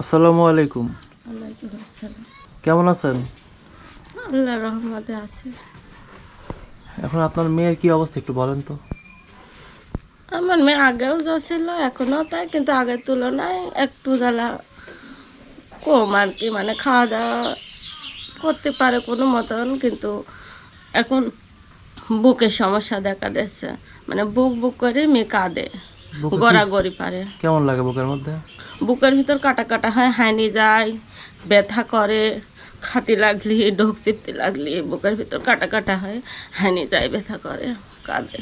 আসসালামু আলাইকুম। কেমন আছেন? আল্লাহ রহমতে আছে। এখন আপনার মেয়ের কি অবস্থা একটু বলেন তো। আমার মেয়ে আগেও যা ছিল এখনও তাই কিন্তু আগের তুলনায় একটু জ্বালা কম আর কি মানে খাওয়া দাওয়া করতে পারে কোনো মতন কিন্তু এখন বুকের সমস্যা দেখা দিচ্ছে মানে বুক বুক করে মেয়ে কাঁদে গড়াগড়ি পারে। কেমন লাগে বুকের মধ্যে? বুকের ভিতর কাটা কাটা হয় হানি যায় ব্যথা করে খাতি লাগলি ঢোক চিপতে লাগলি বুকের ভিতর কাটা কাটা হয় হানি যায় ব্যথা করে কাঁদে।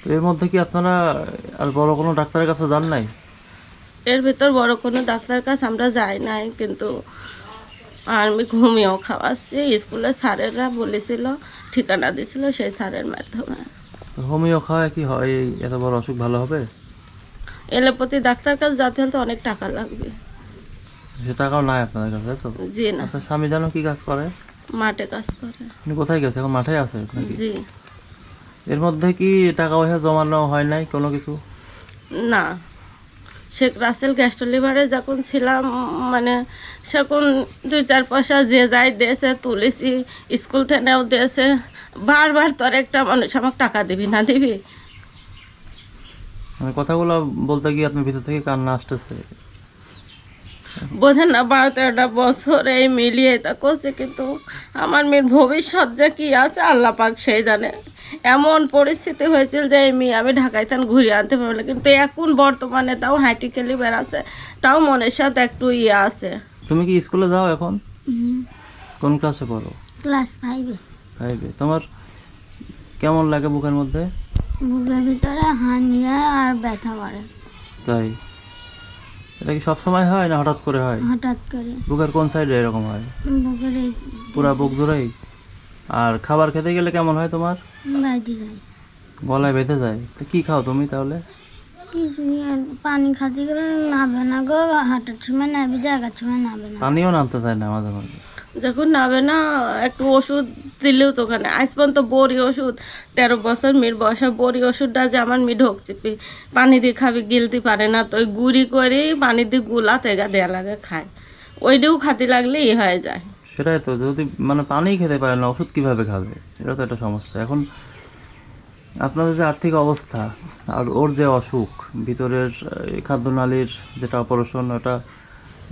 তো এর মধ্যে কি আপনারা আর বড় কোনো ডাক্তারের কাছে যান নাই? এর ভিতর বড় কোনো ডাক্তারের কাছে আমরা যাই নাই কিন্তু আমি ঘুমিয়েও খাওয়াচ্ছি স্কুলের স্যারেরা বলেছিল ঠিকানা দিছিল সেই স্যারের মাধ্যমে। হোমিও খাওয়ায় কি হয় এত বড় অসুখ ভালো হবে? এলোপতি ডাক্তার কাছে যেতে হলে তো অনেক টাকা লাগবে। সে টাকাও নাই আপনাদের কাছে তো? জি না। আপনার স্বামী জানো কি কাজ করে? মাঠে কাজ করে। আপনি কোথায় গেছে? এখন মাঠে আছে নাকি? জি। এর মধ্যে কি টাকা পয়সা জমানো হয় নাই কোনো কিছু? না। শেখ রাসেল গ্যাস্ট লিভারে যখন ছিলাম মানে সেখন দুই চার পয়সা যে যাই দিয়েছে তুলেছি স্কুল থেকেও দিয়েছে। বারবার তোর একটা মানুষ আমাকে টাকা দিবি না দিবি? মানে কথাগুলো বলতে গিয়ে আপনার ভিতর থেকে কান্না আসতেছে। বোঝেন না বারো তেরোটা বছর এই মিলিয়ে তা করছে কিন্তু আমার মেয়ের ভবিষ্যৎ যে কি আছে আল্লাহ পাক সেই জানে। এমন পরিস্থিতি হয়েছিল যে এই মেয়ে আমি ঢাকায় তান ঘুরিয়ে আনতে পারলাম কিন্তু এখন বর্তমানে তাও হাঁটি খেলি বেড়াচ্ছে তাও মনের সাথে একটু ইয়ে আছে। তুমি কি স্কুলে যাও এখন? কোন ক্লাসে পড়ো? ক্লাস ফাইভে। ফাইভে। তোমার কেমন লাগে বুকের মধ্যে? বুকের ভিতরে হানি হয় আর ব্যথা করে। তাই? এটা কি সব সময় হয় না হঠাৎ করে হয়? হঠাৎ করে। বুকের কোন সাইডে এরকম হয়? বুকের এই পুরা বুক জোড়াই? আর খাবার খেতে গেলে কেমন হয় তোমার? বাইতে যায়। গলায় বেঁধে যায়? তো কি খাও তুমি তাহলে? কিছু পানি খাতে গেলে নাবে না গো হাঁটার সময় নাবে জায়গার সময় নাবে না। পানিও নামতে চায় না মাঝে মাঝে যখন নাবে না, একটু ওষুধ দিলেও তো ওখানে। আজ পর্যন্ত বড়ি ওষুধ, তেরো বছর মেয়ের বয়সে বড়ি ওষুধটা যে আমার মেয়ে ঢোক চিপি, পানি দিয়ে খাবি, গিলতে পারে না। তো ওই গুড়ি করে পানি দিয়ে গুলা তেগা দেয়া লাগে, খায়। ওইটাও খাতে লাগলে ই হয়ে যায়। সেটাই তো, যদি মানে পানি খেতে পারে না, ওষুধ কীভাবে খাবে? এটা তো একটা সমস্যা। এখন আপনাদের যে আর্থিক অবস্থা আর ওর যে অসুখ, ভিতরের খাদ্যনালীর যেটা অপারেশন ওটা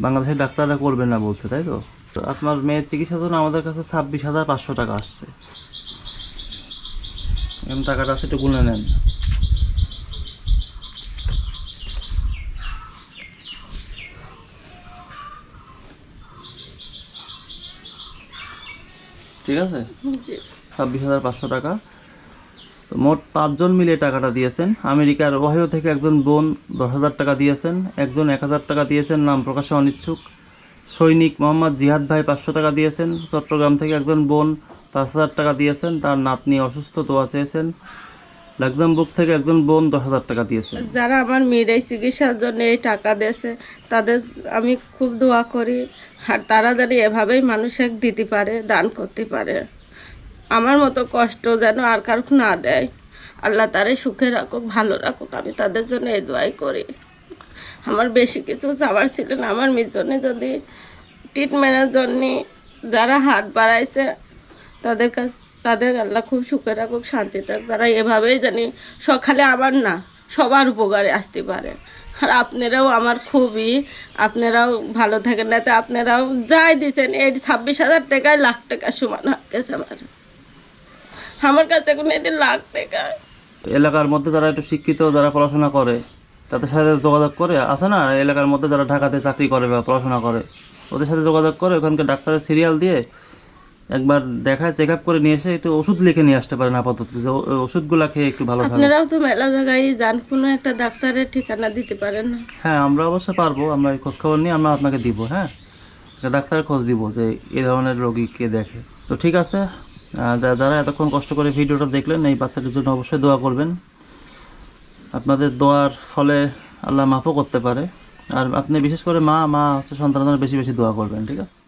বাংলাদেশের ডাক্তাররা করবে না বলছে, তাই তো? তো আপনার মেয়ের চিকিৎসার জন্য আমাদের কাছে ছাব্বিশ হাজার পাঁচশো টাকা আসছে। এরকম টাকাটা আছে একটু গুনে নেন। ঠিক আছে? ছাব্বিশ হাজার পাঁচশো টাকা। তো মোট পাঁচজন মিলে টাকাটা দিয়েছেন। আমেরিকার ওহাইও থেকে একজন বোন দশ হাজার টাকা দিয়েছেন। একজন এক হাজার টাকা দিয়েছেন নাম প্রকাশে অনিচ্ছুক। সৈনিক মোহাম্মদ জিহাদ ভাই পাঁচশো টাকা দিয়েছেন, চট্টগ্রাম থেকে একজন বোন পাঁচ হাজার টাকা দিয়েছেন, তার নাতনি অসুস্থ, দোয়া চেয়েছেন। লাক্সামবুর্গ থেকে একজন বোন দশ হাজার টাকা দিয়েছেন। যারা আমার মেয়ের এই চিকিৎসার জন্য এই টাকা দিয়েছে, তাদের আমি খুব দোয়া করি, আর তারা যেন এভাবেই মানুষকে দিতে পারে, দান করতে পারে। আমার মতো কষ্ট যেন আর কারও না দেয়। আল্লাহ তারে সুখে রাখুক, ভালো রাখুক, আমি তাদের জন্য এই দোয়াই করি। আমার বেশি কিছু চাবার ছিল না। আমার জন্য যদি ট্রিটমেন্টের জন্য যারা হাত বাড়াইছে, তাদের কাছ তাদের আল্লাহ খুব সুখে রাখুক, শান্তি থাক তারা এভাবেই জানি সকালে আমার না, সবার উপকারে আসতে পারে। আর আপনারাও আমার খুবই, আপনারাও ভালো থাকেন না তো আপনারাও যাই দিচ্ছেন এই ছাব্বিশ হাজার টাকায় লাখ টাকা সমান হয়ে গেছে আমার। আমার কাছে এখন এটি লাখ টাকা। এলাকার মধ্যে যারা একটু শিক্ষিত, যারা পড়াশোনা করে তাদের সাথে যোগাযোগ করে আছে না এলাকার মধ্যে যারা ঢাকাতে চাকরি করে বা পড়াশোনা করে ওদের সাথে যোগাযোগ করে ওখানকার ডাক্তারের সিরিয়াল দিয়ে একবার দেখায় চেক আপ করে নিয়ে এসে একটু ওষুধ লিখে নিয়ে আসতে পারেন আপাতত ওষুধগুলো খেয়ে একটু ভালো আপনারাও তো মেলা জায়গায় যান কোনো একটা ডাক্তারের ঠিকানা দিতে পারেন না। হ্যাঁ আমরা অবশ্য পারব আমরা খোঁজ খবর নিয়ে আমরা আপনাকে দিব হ্যাঁ? ডাক্তারের খোঁজ দিব যে এই ধরনের রোগী কে দেখে। তো ঠিক আছে যারা এতক্ষণ কষ্ট করে ভিডিওটা দেখলেন এই বাচ্চাটির জন্য অবশ্যই দোয়া করবেন। আপনাদের দোয়ার ফলে আল্লাহ মাফও করতে পারে। আর আপনি বিশেষ করে মা মা সন্তানের জন্য বেশি বেশি দোয়া করবেন, ঠিক আছে?